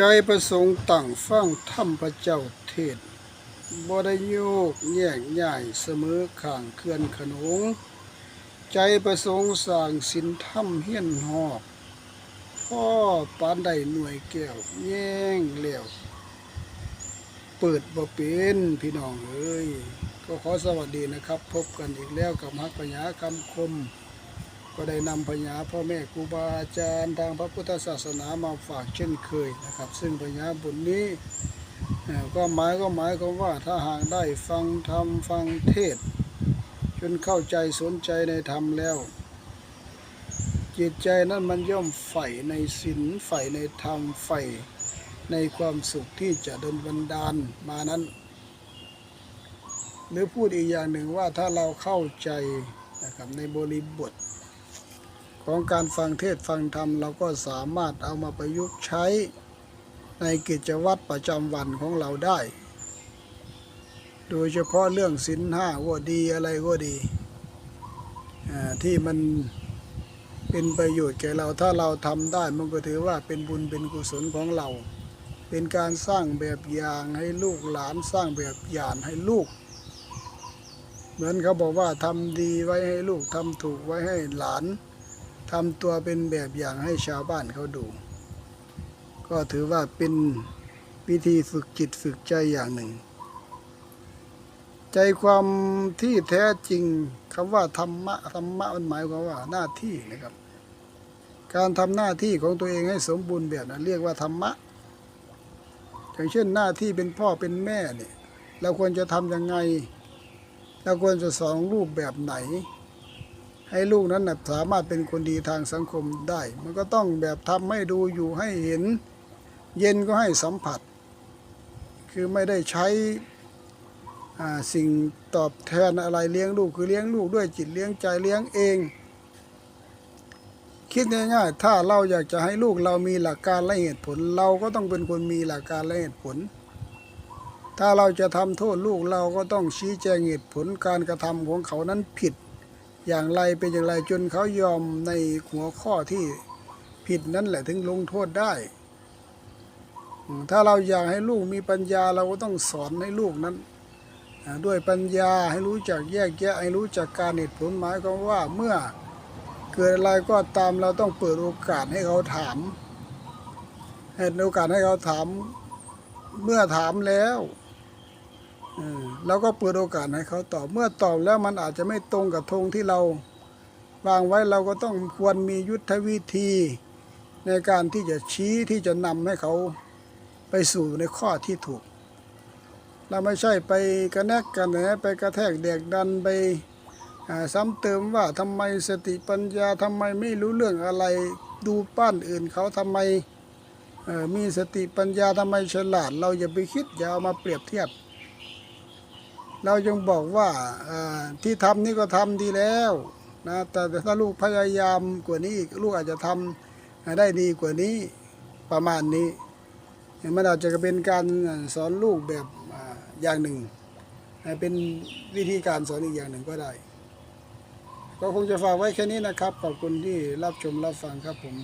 ใจประสงค์ต่างฟังธรรมพระเจ้าเทศบ่ได้โยกแยกย้ายเสมอข้างเคลื่อนขนง ใจประสงค์สร้างสินธรรมเฮียนหอกพ่อปานใดหน่วยแก้วแย่งแล้วเปิดบ่เป็นพี่น้องเอ้ยก็ขอสวัสดีนะครับ พบกันอีกแล้วกับฮักปัญญาคำคม ก็ได้นำพญาพ่อแม่ครูบาอาจารย์ทางพระพุทธศาสนามาฝากเช่นเคยนะครับ ซึ่งพญาบุญนี้ก็หมายก็หมายความว่าถ้าหากได้ฟังธรรมฟังเทศ จนเข้าใจสนใจในธรรมแล้ว จิตใจนั้นมันย่อมใฝ่ในศีลใฝ่ในธรรมใฝ่ในความสุขที่จะดลบันดาลมานั้น หรือพูดอีกอย่างหนึ่งว่าถ้าเราเข้าใจนะครับในบริบท ของการฟังเทศฟังธรรม เราก็สามารถเอามาประยุกต์ใช้ในกิจวัตรประจำวันของเราได้ โดยเฉพาะเรื่องศีลห้าก็ดีอะไรก็ดีที่มันเป็นประโยชน์แก่เราถ้าเราทำได้มันก็ถือว่าเป็นบุญเป็นกุศลของเรา เป็นการสร้างแบบอย่างให้ลูกหลานสร้างแบบอย่างให้ลูก เหมือนเขาบอกว่าทำดีไว้ให้ลูกทำถูกไว้ให้หลาน ทำตัวเป็นแบบอย่างให้ชาวบ้านเขาดู ก็ถือว่าเป็นวิธีฝึกจิตฝึกใจอย่างหนึ่ง ใจความที่แท้จริงคำว่าธรรมะธรรมะมันหมายความว่าหน้าที่นะครับ การทำหน้าที่ของตัวเองให้สมบูรณ์แบบนั้นเรียกว่าธรรมะอย่างเช่นหน้าที่เป็นพ่อเป็นแม่เนี่ยเราควรจะทำยังไงเราควรจะสอนรูปแบบไหน ให้ลูกนั้นนะสามารถเป็นคนดีทางสังคมได้ มันก็ต้องแบบทำให้ดูอยู่ให้เห็น เย็นก็ให้สัมผัส คือไม่ได้ใช้สิ่งตอบแทนอะไรเลี้ยงลูกคือเลี้ยงลูกด้วยจิตเลี้ยงใจเลี้ยงเอง คิดง่ายๆ ถ้าเราอยากจะให้ลูกเรามีหลักการและเหตุผล เราก็ต้องเป็นคนมีหลักการและเหตุผล ถ้าเราจะทำโทษลูกเราก็ต้องชี้แจงเหตุผลการกระทำของเขานั้นผิด อย่างไรเป็นอย่างไรจนเขายอมในหัวข้อที่ผิดนั้นแหละถึงลงโทษได้ ถ้าเราอยากให้ลูกมีปัญญาเราก็ต้องสอนให้ลูกนั้น ด้วยปัญญาให้รู้จักแยกแยะให้รู้จักการเหตุผลหมายความว่าเมื่อเกิดอะไรก็ตามเราต้องเปิดโอกาสให้เขาถามให้โอกาสให้เขาถาม เมื่อถามแล้ว เออเราก็เปิดโอกาสให้เขาตอบ เมื่อตอบแล้วมันอาจจะไม่ตรงกับธงที่เราวางไว้เราก็ต้องควรมียุทธวิธี ในการที่จะชี้ที่จะนำให้เขาไปสู่ในข้อที่ถูก เราไม่ใช่ไปกระแนกกันนะไปกระแทกแดกดันไปซ้ำเติมว่าทำไมสติปัญญาทำไมไม่รู้เรื่องอะไรดูป้านอื่นเขาทำไมมีสติปัญญาทำไมฉลาด เราอย่าไปคิดอย่าเอามาเปรียบเทียบ เราจงบอกว่าที่ทำนี่ก็ทำดีแล้วนะแต่ถ้าลูกพยายามกว่านี้อีกลูกอาจจะทำได้ดีกว่านี้ประมาณนี้มันอาจจะเป็นการสอนลูกแบบอ่าอย่างหนึ่ง เป็นวิธีการสอนอีกอย่างหนึ่งก็ได้ ก็คงจะฝากไว้แค่นี้นะครับ ขอบคุณที่รับชมรับฟังครับผม